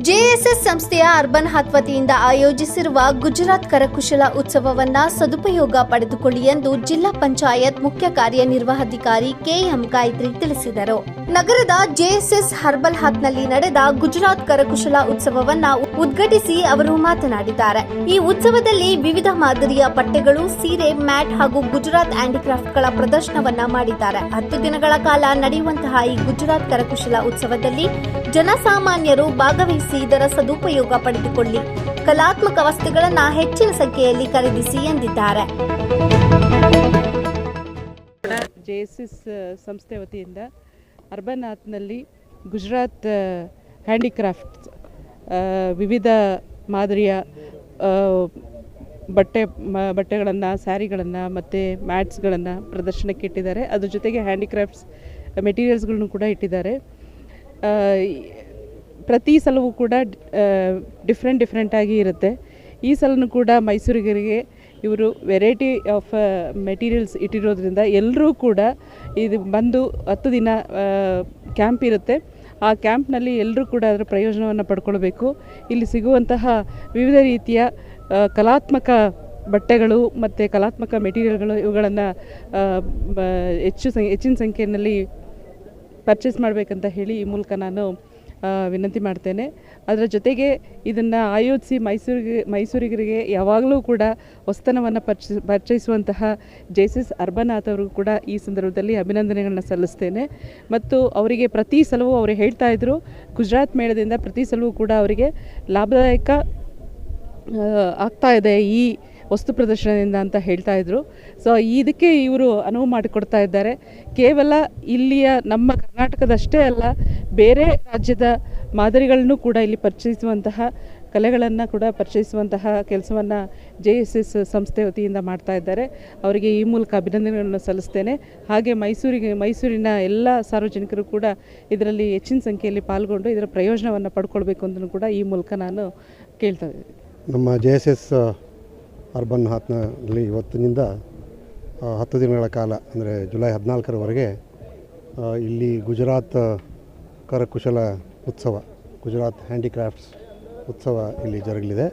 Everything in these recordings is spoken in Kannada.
ಜೆಎಸ್ಎಸ್ ಸಂಸ್ಥೆಯ ಅರ್ಬನ್ ಹಾತ್ ವತಿಯಿಂದ ಆಯೋಜಿಸಿರುವ ಗುಜರಾತ್ ಕರಕುಶಲ ಉತ್ಸವವನ್ನ ಸದುಪಯೋಗ ಪಡೆದುಕೊಳ್ಳಿ ಎಂದು ಜಿಲ್ಲಾ ಪಂಚಾಯತ್ ಮುಖ್ಯ ಕಾರ್ಯನಿರ್ವಹಣಾಧಿಕಾರಿ ಕೆಎಂ ಗಾಯತ್ರಿ ತಿಳಿಸಿದರು. ನಗರದ ಜೆಎಸ್ಎಸ್ ಹರ್ಬಲ್ ಹಾತ್ನಲ್ಲಿ ನಡೆದ ಗುಜರಾತ್ ಕರಕುಶಲ ಉತ್ಸವವನ್ನ ಉದ್ಘಾಟಿಸಿ ಅವರು ಮಾತನಾಡಿದ್ದಾರೆ. ಈ ಉತ್ಸವದಲ್ಲಿ ವಿವಿಧ ಮಾದರಿಯ ಬಟ್ಟೆಗಳು, ಸೀರೆ, ಮ್ಯಾಟ್ ಹಾಗೂ ಗುಜರಾತ್ ಹ್ಯಾಂಡಿಕ್ರಾಫ್ಟ್ಗಳ ಪ್ರದರ್ಶನವನ್ನ ಮಾಡಿದ್ದಾರೆ. ಹತ್ತು ದಿನಗಳ ಕಾಲ ನಡೆಯುವಂತಹ ಈ ಗುಜರಾತ್ ಕರಕುಶಲ ಉತ್ಸವದಲ್ಲಿ ಜನಸಾಮಾನ್ಯರು ಭಾಗವಹಿಸಿ ಇದರ ಸದುಪಯೋಗ ಪಡೆದುಕೊಳ್ಳಿ. ಕಲಾತ್ಮಕ ವಸ್ತುಗಳನ್ನು ಹೆಚ್ಚಿನ ಸಂಖ್ಯೆಯಲ್ಲಿ ಖರೀದಿಸಿ ಎಂದಿದ್ದಾರೆ. ಜೆಎಸ್ಎಸ್ ಸಂಸ್ಥೆ ವತಿಯಿಂದ ಅರ್ಬನ್ ಆತ್ನಲ್ಲಿ ಗುಜರಾತ್ ಹ್ಯಾಂಡಿಕ್ರಾಫ್ಟ್ಸ್ ವಿವಿಧ ಮಾದರಿಯ ಬಟ್ಟೆ ಬಟ್ಟೆಗಳನ್ನು, ಸ್ಯಾರಿಗಳನ್ನು ಮತ್ತು ಮ್ಯಾಟ್ಸ್ಗಳನ್ನು ಪ್ರದರ್ಶನಕ್ಕೆ ಇಟ್ಟಿದ್ದಾರೆ. ಅದ್ರ ಜೊತೆಗೆ ಹ್ಯಾಂಡಿಕ್ರಾಫ್ಟ್ಸ್ ಮೆಟೀರಿಯಲ್ಸ್ಗಳನ್ನು ಕೂಡ ಇಟ್ಟಿದ್ದಾರೆ. ಪ್ರತಿ ಸಲವೂ ಕೂಡ ಡಿಫ್ರೆಂಟ್ ಡಿಫ್ರೆಂಟಾಗಿ ಇರುತ್ತೆ. ಈ ಸಲನೂ ಕೂಡ ಮೈಸೂರಿಗರಿಗೆ ಇವರು ವೆರೈಟಿ ಆಫ್ ಮೆಟೀರಿಯಲ್ಸ್ ಇಟ್ಟಿರೋದ್ರಿಂದ ಎಲ್ಲರೂ ಕೂಡ ಇದು ಬಂದು ಹತ್ತು ದಿನ ಕ್ಯಾಂಪ್ ಇರುತ್ತೆ. ಆ ಕ್ಯಾಂಪ್ನಲ್ಲಿ ಎಲ್ಲರೂ ಕೂಡ ಅದರ ಪ್ರಯೋಜನವನ್ನು ಪಡ್ಕೊಳ್ಬೇಕು. ಇಲ್ಲಿ ಸಿಗುವಂತಹ ವಿವಿಧ ರೀತಿಯ ಕಲಾತ್ಮಕ ಬಟ್ಟೆಗಳು ಮತ್ತು ಕಲಾತ್ಮಕ ಮೆಟೀರಿಯಲ್ಗಳು ಇವುಗಳನ್ನು ಹೆಚ್ಚು ಸಂ, ಹೆಚ್ಚಿನ ಸಂಖ್ಯೆಯಲ್ಲಿ ಪರ್ಚೇಸ್ ಮಾಡಬೇಕಂತ ಹೇಳಿ ಈ ಮೂಲಕ ನಾನು ವಿನಂತಿ ಮಾಡ್ತೇನೆ. ಅದರ ಜೊತೆಗೆ ಇದನ್ನು ಆಯೋಜಿಸಿ ಮೈಸೂರಿಗೆ, ಮೈಸೂರಿಗರಿಗೆ ಯಾವಾಗಲೂ ಕೂಡ ಹೊಸ್ತನವನ್ನು ಪರ್ಚೇಸ್ ಪರಿಚಯಿಸುವಂತಹ ಜೇಸಿಸ್ ಅರ್ಬನಾಥ್ ಅವ್ರಿಗೂ ಕೂಡ ಈ ಸಂದರ್ಭದಲ್ಲಿ ಅಭಿನಂದನೆಗಳನ್ನ ಸಲ್ಲಿಸ್ತೇನೆ. ಮತ್ತು ಅವರಿಗೆ ಪ್ರತಿ ಸಲವೂ ಅವರು ಹೇಳ್ತಾ ಇದ್ದರು ಗುಜರಾತ್ ಮೇಳದಿಂದ ಪ್ರತಿ ಸಲವೂ ಕೂಡ ಅವರಿಗೆ ಲಾಭದಾಯಕ ಆಗ್ತಾ ಇದೆ ಈ ವಸ್ತು ಪ್ರದರ್ಶನದಿಂದ ಅಂತ ಹೇಳ್ತಾ ಇದ್ರು. ಸೊ ಇದಕ್ಕೆ ಇವರು ಅನುವು ಮಾಡಿಕೊಡ್ತಾ ಇದ್ದಾರೆ. ಕೇವಲ ಇಲ್ಲಿಯ ನಮ್ಮ ಕರ್ನಾಟಕದಷ್ಟೇ ಅಲ್ಲ, ಬೇರೆ ರಾಜ್ಯದ ಮಾದರಿಗಳನ್ನು ಕೂಡ ಇಲ್ಲಿ ಪರಿಚಯಿಸುವಂತಹ, ಕಲೆಗಳನ್ನು ಕೂಡ ಪರಿಚಯಿಸುವಂತಹ ಕೆಲಸವನ್ನು ಜೆ ಎಸ್ ಎಸ್ ಸಂಸ್ಥೆ ವತಿಯಿಂದ ಮಾಡ್ತಾ ಇದ್ದಾರೆ. ಅವರಿಗೆ ಈ ಮೂಲಕ ಅಭಿನಂದನೆಗಳನ್ನು ಸಲ್ಲಿಸ್ತೇನೆ. ಹಾಗೆ ಮೈಸೂರಿಗೆ, ಮೈಸೂರಿನ ಎಲ್ಲ ಸಾರ್ವಜನಿಕರು ಕೂಡ ಇದರಲ್ಲಿ ಹೆಚ್ಚಿನ ಸಂಖ್ಯೆಯಲ್ಲಿ ಪಾಲ್ಗೊಂಡು ಇದರ ಪ್ರಯೋಜನವನ್ನು ಪಡ್ಕೊಳ್ಬೇಕು ಅಂತಲೂ ಕೂಡ ಈ ಮೂಲಕ ನಾನು ಕೇಳ್ತಾ ಇದ್ದೀನಿ. ನಮ್ಮ ಜೆ ಎಸ್ ಎಸ್ ಅರ್ಬನ್ ಹಾತ್ನಲ್ಲಿ ಇವತ್ತಿನಿಂದ ಹತ್ತು ದಿನಗಳ ಕಾಲ, ಅಂದರೆ ಜುಲೈ ಹದಿನಾಲ್ಕರವರೆಗೆ ಇಲ್ಲಿ ಗುಜರಾತ್ ಕರಕುಶಲ ಉತ್ಸವ, ಗುಜರಾತ್ ಹ್ಯಾಂಡಿಕ್ರಾಫ್ಟ್ಸ್ ಉತ್ಸವ ಇಲ್ಲಿ ಜರುಗಲಿದೆ.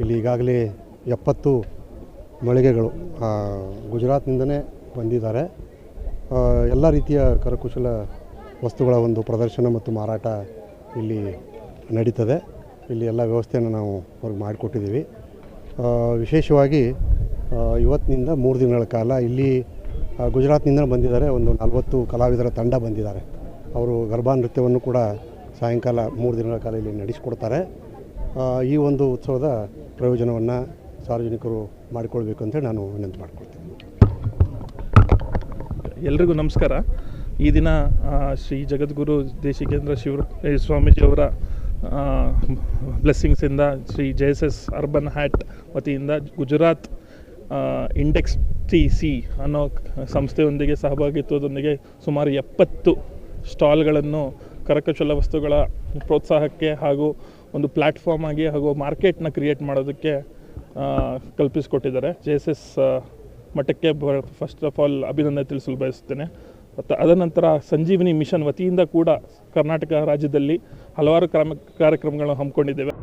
ಇಲ್ಲಿ ಈಗಾಗಲೇ ಎಪ್ಪತ್ತು ಮಳಿಗೆಗಳು ಗುಜರಾತ್ನಿಂದನೇ ಬಂದಿದ್ದಾರೆ. ಎಲ್ಲ ರೀತಿಯ ಕರಕುಶಲ ವಸ್ತುಗಳ ಒಂದು ಪ್ರದರ್ಶನ ಮತ್ತು ಮಾರಾಟ ಇಲ್ಲಿ ನಡೀತದೆ. ಇಲ್ಲಿ ಎಲ್ಲ ವ್ಯವಸ್ಥೆಯನ್ನು ನಾವು ಅವ್ರಿಗೆ ಮಾಡಿಕೊಟ್ಟಿದ್ದೀವಿ. ವಿಶೇಷವಾಗಿ ಇವತ್ತಿನಿಂದ ಮೂರು ದಿನಗಳ ಕಾಲ ಇಲ್ಲಿ ಗುಜರಾತ್ನಿಂದ ಬಂದಿದ್ದಾರೆ, ಒಂದು ನಲವತ್ತು ಕಲಾವಿದರ ತಂಡ ಬಂದಿದ್ದಾರೆ. ಅವರು ಗರ್ಭಾ ನೃತ್ಯವನ್ನು ಕೂಡ ಸಾಯಂಕಾಲ ಮೂರು ದಿನಗಳ ಕಾಲ ಇಲ್ಲಿ ನಡೆಸಿಕೊಡ್ತಾರೆ. ಈ ಒಂದು ಉತ್ಸವದ ಪ್ರಯೋಜನವನ್ನು ಸಾರ್ವಜನಿಕರು ಮಾಡಿಕೊಳ್ಬೇಕು ಅಂತೇಳಿ ನಾನು ವಿನಂತಿ ಮಾಡ್ಕೊಳ್ತೀನಿ. ಎಲ್ರಿಗೂ ನಮಸ್ಕಾರ. ಈ ದಿನ ಶ್ರೀ ಜಗದ್ಗುರು ದೇಶಿಕೇಂದ್ರ ಶಿವ ಸ್ವಾಮೀಜಿಯವರ ಬ್ಲೆಸ್ಸಿಂಗ್ಸಿಂದ Shri J S S urban haat ವತಿಯಿಂದ ಗುಜರಾತ್ ಇಂಡೆಕ್ಸ್ ಟಿ ಸಿ ಅನ್ನೋ ಸಂಸ್ಥೆಯೊಂದಿಗೆ ಸಹಭಾಗಿತ್ವದೊಂದಿಗೆ ಸುಮಾರು ಎಪ್ಪತ್ತು ಸ್ಟಾಲ್ಗಳನ್ನು ಕರಕುಶಲ ವಸ್ತುಗಳ ಪ್ರೋತ್ಸಾಹಕ್ಕೆ ಹಾಗೂ ಒಂದು ಪ್ಲ್ಯಾಟ್ಫಾರ್ಮ್ ಆಗಿ ಹಾಗೂ ಮಾರ್ಕೆಟ್ನ ಕ್ರಿಯೇಟ್ ಮಾಡೋದಕ್ಕೆ ಕಲ್ಪಿಸಿಕೊಟ್ಟಿದ್ದಾರೆ. ಜೆ ಎಸ್ ಎಸ್ ಮಟ್ಟಕ್ಕೆ ಫಸ್ಟ್ ಆಫ್ ಆಲ್ ಅಭಿನಂದನೆ ತಿಳಿಸಲು ಬಯಸುತ್ತೇನೆ. ಮತ್ತು ಅದನಂತರ ಸಂಜೀವಿನಿ ಮಿಷನ್ ವತಿಯಿಂದ ಕೂಡ ಕರ್ನಾಟಕ ರಾಜ್ಯದಲ್ಲಿ ಹಲವಾರು ಕ್ರಮ, ಕಾರ್ಯಕ್ರಮಗಳನ್ನು ಹಮ್ಮಿಕೊಂಡಿದ್ದೇವೆ.